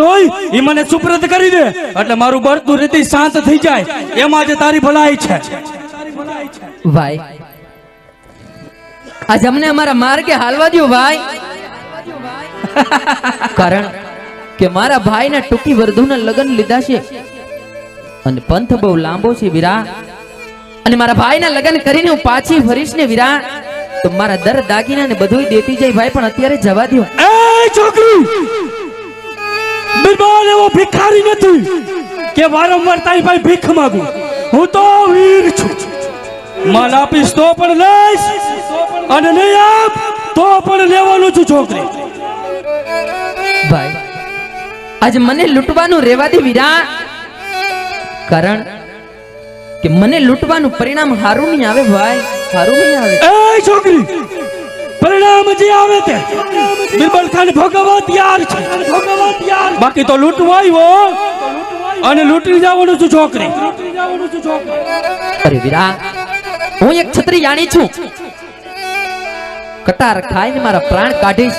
હોય એ મને સુપ્રત કરી દે. એટલે મારું બળતું રીતે શાંત થઈ જાય. એમાં જ તારી ભલાઈ છે. ભાઈ આજ અમને અમારા માર્ગે હાલવા દો ભાઈ. કારણ કે મારા ભાઈના ટૂંકી વર્ધુના લગ્ન લીધા છે. અને પંથ બહુ લાંબો છે વીરા. અને મારા ભાઈના લગ્ન કરીને હું પાછી ફરીશ ને વીરા. તો મારા દર દાગીના ને બધું દેતી જાય ભાઈ પણ અત્યારે જવા દો એ છોકરી! બિરબલ એવો ભિખારી નથી. કે વારંવાર તારી પાસે ભીખ માંગુ. હું તો વીર છું. માલ આપીશ તો પણ લઈશ અને નહીં આપ તો પણ લેવાનું છું છોકરી. ભાઈ આજ મને લૂંટવાનું રેવા દે વિરા. કારણ કે મને લૂંટવાનું પરિણામ હારું નહીં આવે ભાઈ હારું નહીં આવે. એ છોકરી પરિણામ જે આવે તે બિરબલ ખાન ભોગવવા તૈયાર છે. ભોગવવા તૈયાર બાકી તો લૂંટવા આવ્યો અને લૂંટી જવાનું છું છોકરી. અરે વીરા હું એક છત્રી જાણી છું. કટાર ખાઈને મારા પ્રાણ કાઢીશ.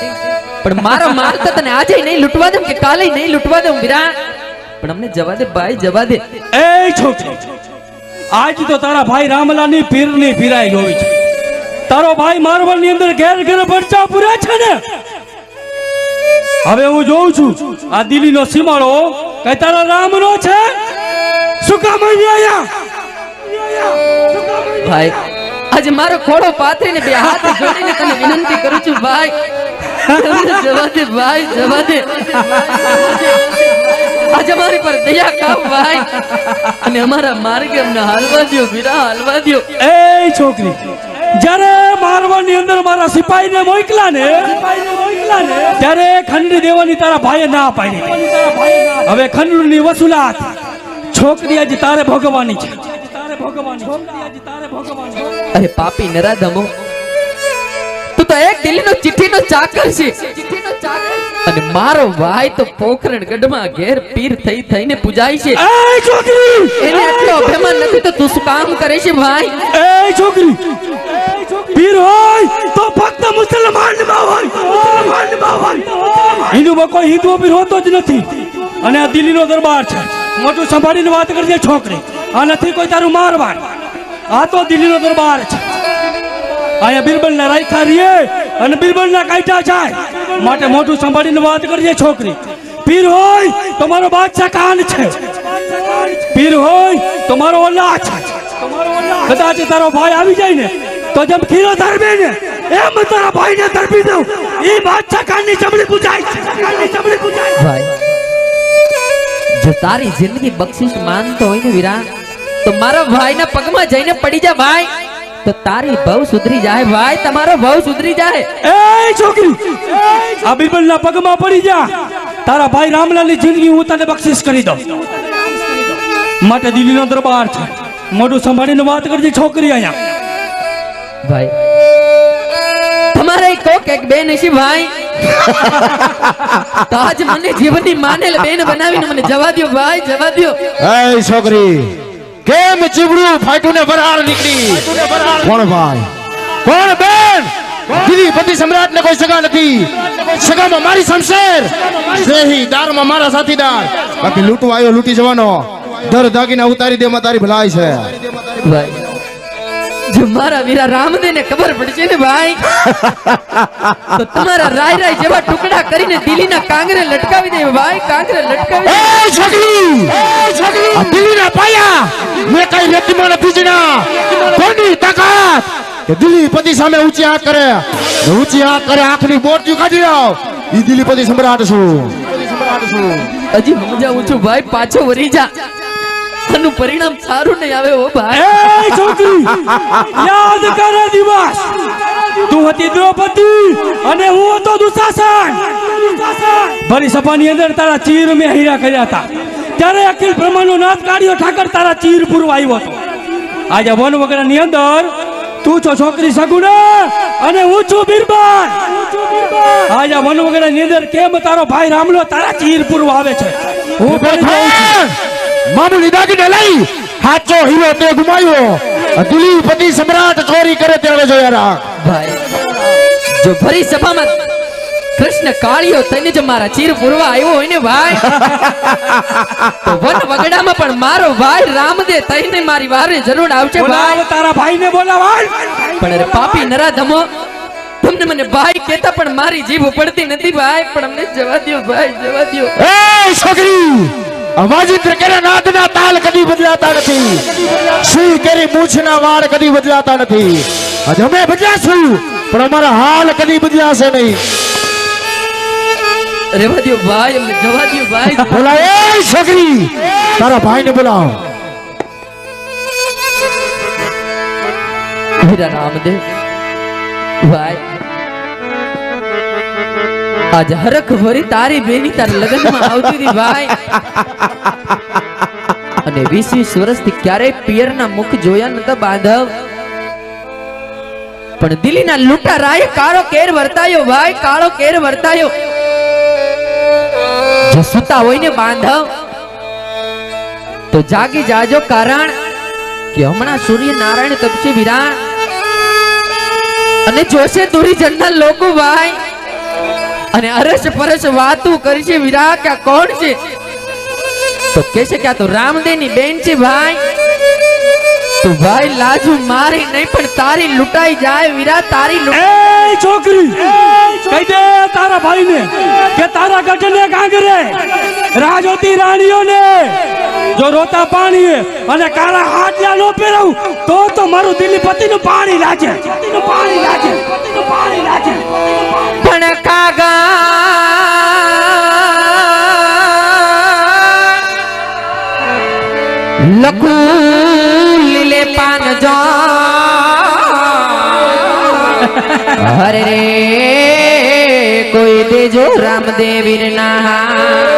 પણ મારો તો તને આજે નહીં લૂંટવા દઉં કે કાલે નહીં લૂંટવા દઉં વીરા. પણ અમને જવા દે ભાઈ જવા દે. એ છોકરી આજ તો તારા ભાઈ રામલાની પીરની પીરાઈ ગઈ છે. તારો ભાઈ મારવાની અંદર ઘેર ઘેર પરચા પૂર્યા છે ને? હવે હું જોઉં છું આ દિલ્હીનો સીમાડો કઈ તારા રામનો છે? શું કામ ભાઈ આજે મારો ખોડો પાથરીને બે હાથ જોડીને તને વિનંતી કરું છું ભાઈ. જવા દે ભાઈ જવા દે આજે અમારી પર દયા કામ ભાઈ. અને અમારા માર્ગે અમને હાલવા દો વિરા હાલવા દો એ છોકરી જ્યારે મારવાની અંદર મારા સિપાહીને મોકલા ને ત્યારે ખંડ દેવાની તારા ભાઈએ ના પાડી. હવે ખંડની વસૂલાત, છોકરી આજે તારે ભોગવવાની છે. અરે પાપી નરાધમો, તું તો એક દિલ્હીનો ચિઠ્ઠીનો ચાકર છે. અને મારો ભાઈ તો પોખરણ ગઢમાં ઘેર પીર થઈ થઈને પૂજાય છે. એ છોકરી! એને આટલો અભિમાન નથી તો તું શું કામ કરે છે ભાઈ? એ છોકરી! પીર હોય તો ફક્ત મુસલમાન હોય. મુસલમાન હોય. હિન્દુમાં કોઈ હિન્દુઓ પીર હોતો જ નથી. અને આ દિલ્હીનો દરબાર છે. મોટું સંભાળીને વાત કરજે છોકરી. આ નથી કોઈ તારું મારવાડ. આ તો દિલ્હીનો દરબાર છે. અહીંયા બિરબલના રાખ્યા રીએ અને બિરબલના કાઢ્યા જાય. માટે મોટું સંભાળીને વાત કરીએ છોકરી. પીર હોય, તમારો બાદશાહ કાન છે. પીર હોય, તમારો ઓલા છે. કદાચ તારો ભાઈ આવી જાય ને, તો જેમ ખીરો ધરબે ને, એમ તારા ભાઈને ધરબી દઉં. એ બાદશાહ કાનની ચમડી પૂજાય કાનની ચમડી પૂજાય ભાઈ, જો તારી જિંદગી બક્ષિસ માનતો હોય ને વીરા તો મારા ભાઈના પગમાં જઈને પડી જા, ભાઈ. તો તારી ભવ સુધરી જાય. ભાઈ તમારો ભવ સુધરી જાય. એ છોકરી આ બિરબલના પગમાં પડી જા. તારા ભાઈ રામલાલની જિંદગી હું તને બક્ષિસ કરી દઉં. માટે દિલ્હીનો દરબાર છે. મોઢું સંભાળીને વાત કરજે છોકરી અહીંયા. ભાઈ તમારે કોક એક બેન હશે ભાઈ. તો આજ મને જીવનની માનેલ બેન બનાવીને મને જવા દ્યો ભાઈ જવા દ્યો. એ છોકરી કેમ ચીબડું ફાટ્યું ને બરાળ નીકળી? કોણ ભાઈ? કોણ બેન? દીદી પતિ સમ્રાટ કોઈ સગા નથી. સગામાં મારી શમશેર. સ્નેહી, દારમાં મારા સાથીદાર. બાકી આવ્યો, લૂંટી જવાનો. દર દાગીના ઉતારી દે તારી ભલાઈ છે. ભાઈ જો મારા વીરા રામદેવને ખબર પડશે ને ભાઈ? તો તમારા રાય રાય જેવા ટુકડા કરીને દિલ્હીના કાંગરે લટકાવી દે ભાઈ કાંગરે લટકાવી દે. એ છોકરી! આ દિલ્હીના પાયા! મેં કઈ વ્યક્તિમાં મને જીણા કોની તાકાત? કે દિલ્હી સામે ઊંચી આંખ કરે. ને ઊંચી આંખ કરે આંખની બોટ કાઢી આવ ઈ દિલ્હી પતિ સમ્રાટ છું. હજી સમજાવું છું ભાઈ પાછો વરી જા. આનું પરિણામ સારું નહીં આવે ઓ ભાઈ. એ છોકરી યાદ કરે દિવસ. તું હતી દ્રૌપદી અને હું હતો દુશાસન. ભરી સભાની અંદર તારા ચીર મેં હીરા કર્યા હતા. ત્યારે અખિલ બ્રહ્માંડનો નાથ કાઢ્યો ઠાકર તારા ચીર પૂરવા આવ્યો હતો. આજે વન વગરની અંદર તું છો છોકરી સગુણા અને હું છું બિરબલ આજે વન વગરની અંદર કેમ તારો ભાઈ રામલો તારા ચીર પૂરવા આવે છે? હું જોઉં છું. મામૂલી દાગીને લઈ હાચો હીરો તે ગુમાયો આ પતિ સમ્રાટ ચોરી કરે ત્યારે જોયા રાખ ભાઈ જો ફરી સભામાં કૃષ્ણ કાળિયો તને જ મારા ચીર પૂરવા આવ્યો હોય ને ભાઈ તો વન વગડામાં પણ મારો ભાઈ રામદે થઈને મારી વારે જરૂર આવશે ભાઈ. તારા ભાઈને બોલાવા. પણ અરે પાપી નરાધમો તમને મને ભાઈ કહેતા પણ મારી જીભ પડતી નથી ભાઈ પણ અમને જવા દો ભાઈ જવા દો એ છોકરી! અવાજિત્ર કરે નાદના તાલ કદી બદલાતા નથી સિંહ કેરી મૂછના વાળ કદી બદલાતા નથી આજે અમે બદલાશું પણ અમારા હાલ કદી બદલાશે નહીં રેવા દ્યો ભાઈ અમને જવા દ્યો ભાઈ બોલા એ છોકરી તારા ભાઈને બોલાવ હીરા રામદેવ ભાઈ આજ હરખ ભરી તારી બેની તાર લગ્નમાં આવતી હતી ભાઈ. અને વીસ વીસ વર્ષથી ક્યારેય પિયરના મુખ જોયા નતા બાંધવ. પણ દિલ્હીના લૂંટારાએ કાળો કેર વર્તાયો ભાઈ, કાળો કેર વર્તાયો. જો સુતા હોય ને બાંધવ, તો જાગી જાજો કારણ કે હમણાં સૂર્ય નારાયણ તપશે વિરાણ અને જોશે દુરી જન્ના લોકો ભાઈ. અને અરસ પરસ વાતું છે વિરા કે કોણ છે? તો કહેશે કે આ તો રામદેવની બેન છે ભાઈ. તો ભાઈ, લાજુ મારી નહીં, પણ તારી લૂંટાઈ જાય વિરા તારી એ છોકરી, કહી દે તારા ભાઈને કે તારા ગઢને કાંગરે રાજોતી રાણીઓને જો રોતા પાણીએ અને કાળા હાથલા નો પહેરવું, તો તો મારું દિલ્હી પતિનું પાણી લાગે પાણી લાગે પાણી લાગે પણ કાગા લખું લીલે પાન જો. હરે કોઈ દેજો રામદેવીર ના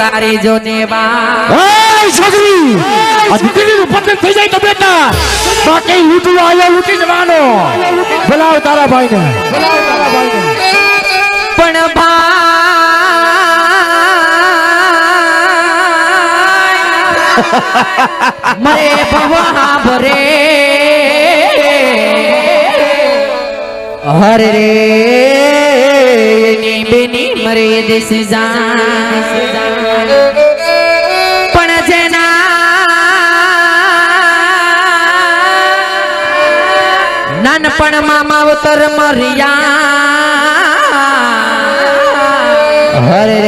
તારી જો બા એ છોકરી! આ દીકરીનું પતન થઈ જાય તો બેટા. બાકી લૂંટવા આવ્યો લૂંટી જવાનો બોલાવ તારા ભાઈને બોલાવ તારા ભાઈને. પણ ભાઈ મરે ભવા ભરે. હરે રે. બેની મરે દેશ પણ જેના નાનપણમાં માવતર મરિયા. હરે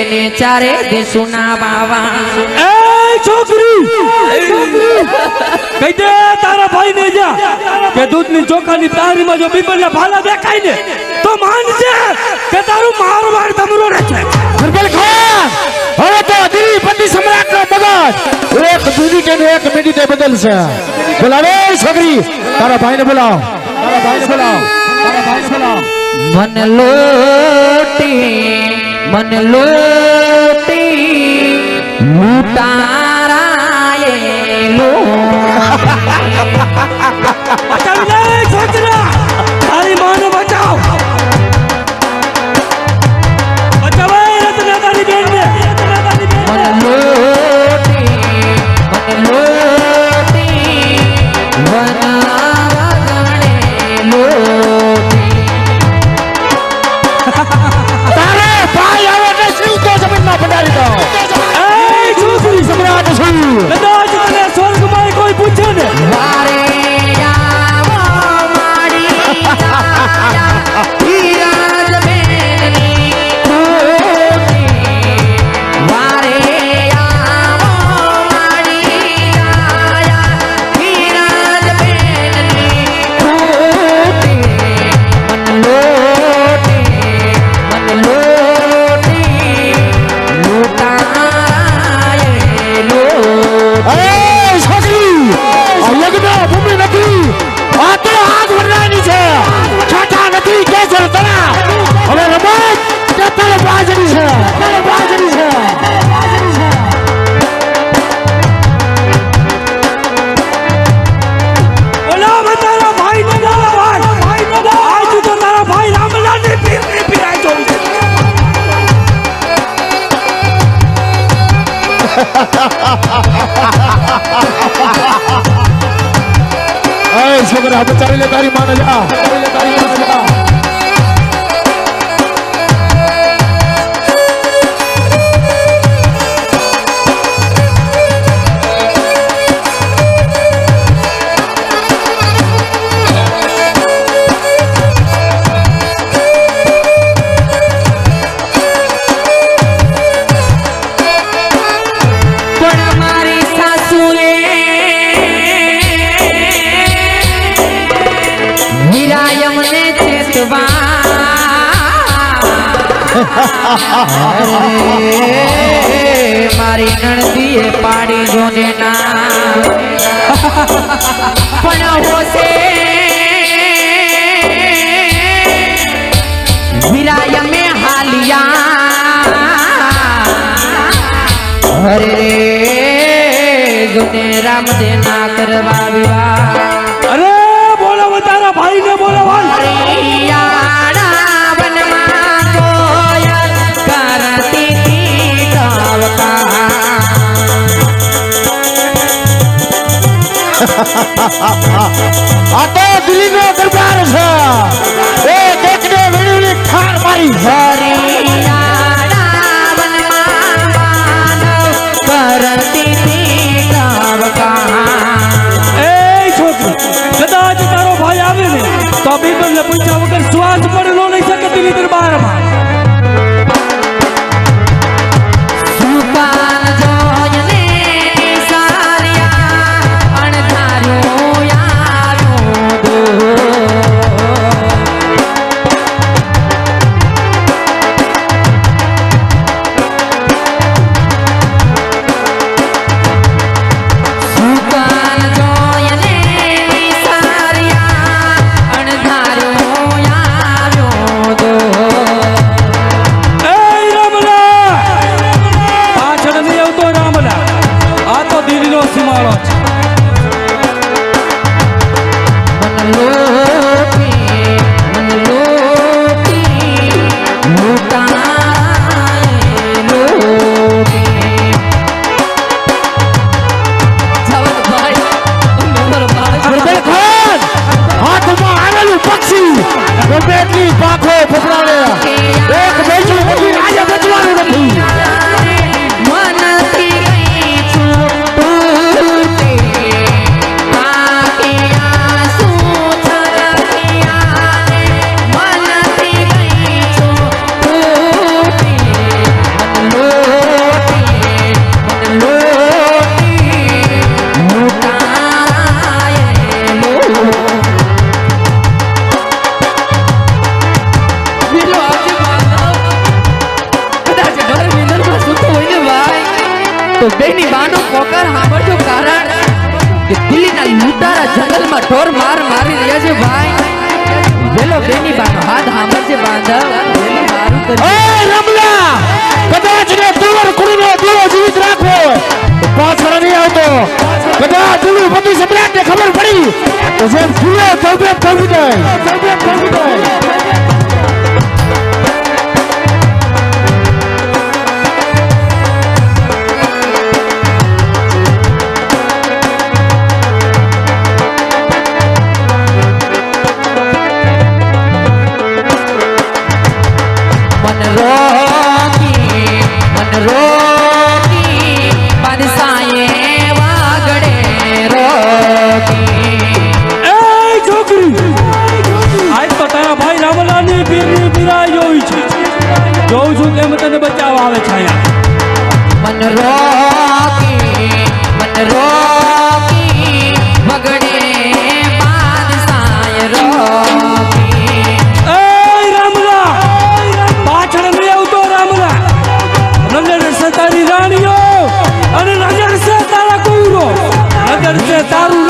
એને ચારે દેશુના બાવા. છોકરી! કહી દે ભાઈને જા. કે દૂધની ચોખાની તારીમાં જો બીબલના ભાલા દેખાય ને તો માનજે કે તારું માર માર તમરો રહે છે. સરપંચ ખાન હવે તો દિલ્હી પતિ સમ્રાટનો મગજ એક મિનિટે ને એક મિનિટે બદલશે. બોલાવે છોકરી તારા ભાઈને બોલાવ. તારા ભાઈને બોલાવ. તારા ભાઈને બોલાવ. મન લોટી મન લોટી લૂંટારાએ રે મારી નણદીએ પાડી જોને ના. પણ હોશે. વિરાય મે હાલિયા હરે ગુને રામ દે ના કરવા વિવાહ આ તો દિલ્હીનો દરબાર છે. એ દેખને વેણુની ખાર મારી છે. dar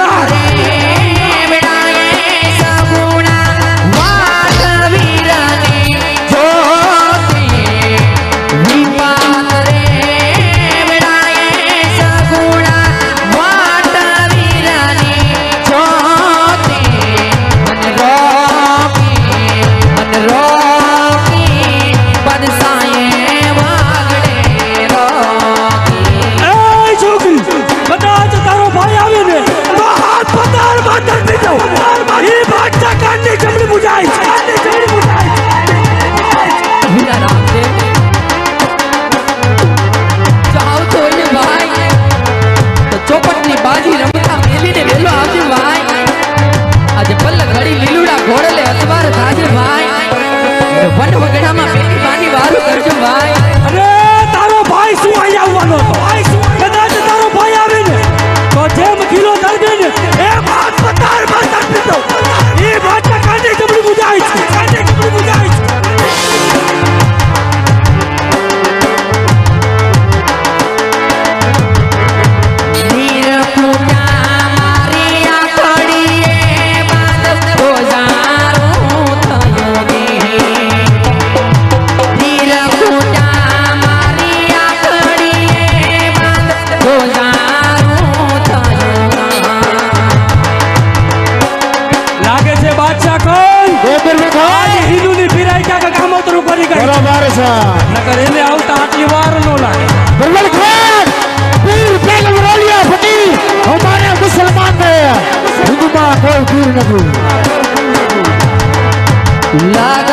વગડામાં બેટી વાની વારું કરજો ભાઈ. નથી. લાગ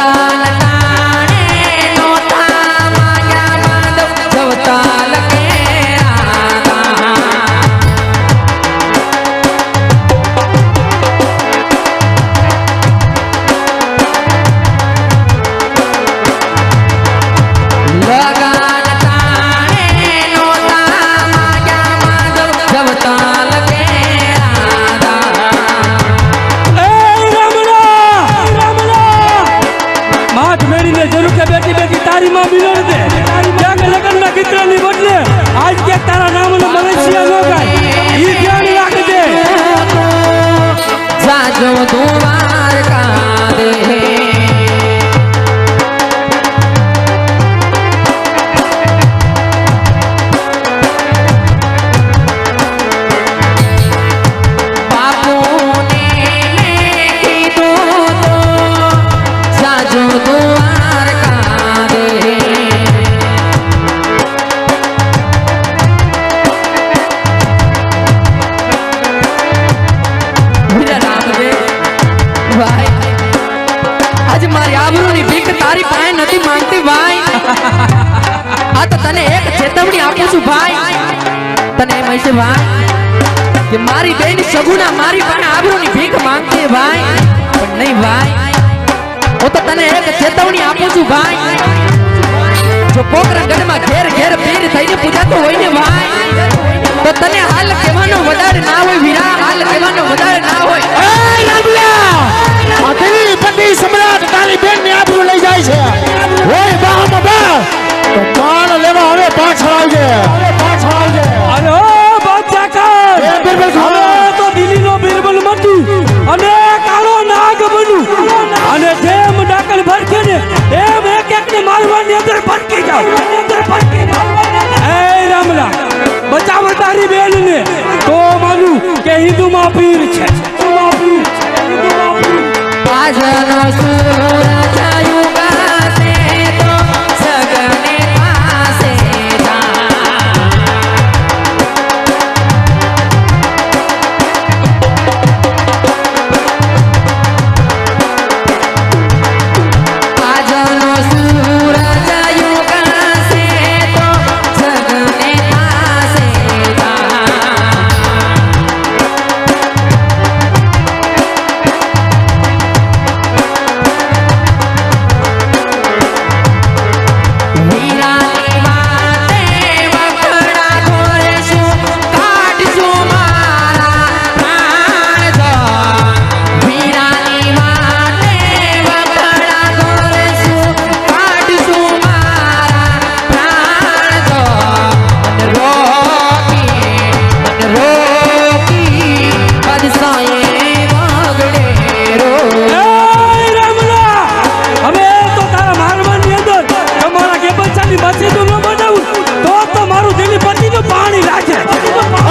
પાણી રાખે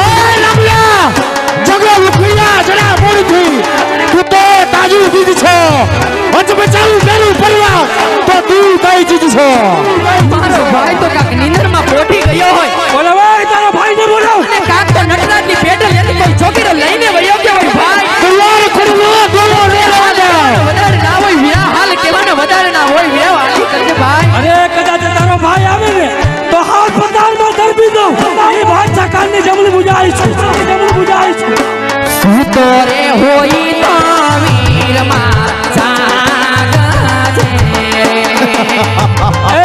ઓય રમલા! તું તો તાજું ચીજ છો. હજ બચાવું તારું તો તું તારી ચીજ છો. મારો ભાઈ તો કાક નીંદરમાં ગયો હોય. ભગવાનને જમણી બુજાય છે. જમણી બુજાય છે. સુતરે હોઈ તો વીરમાં સાગ છે.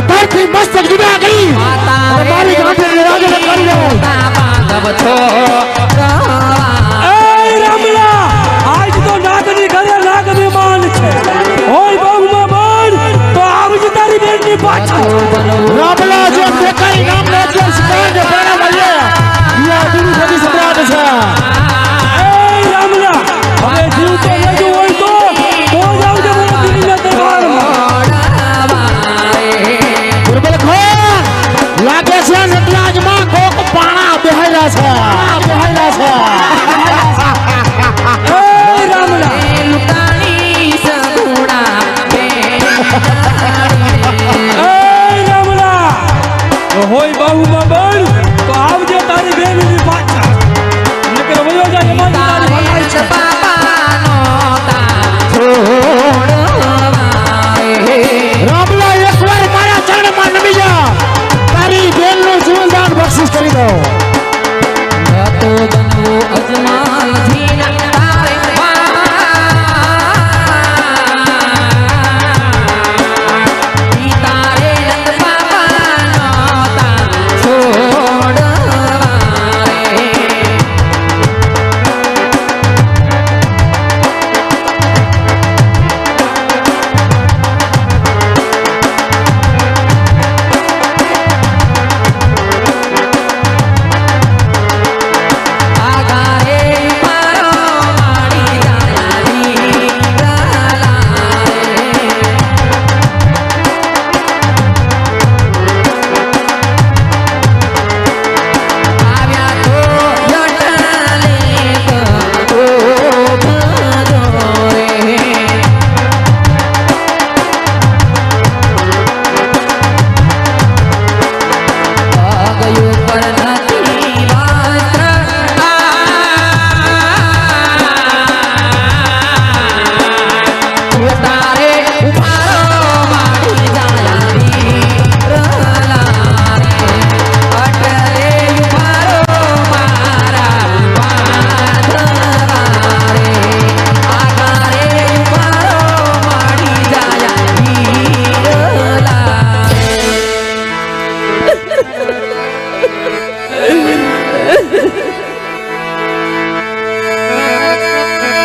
બધાથી મસ્ત જુદા ગઈ મારી ગાંઠે રાજા કરી રહ્યો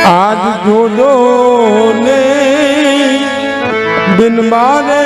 આજ જોડો ને બિન મારે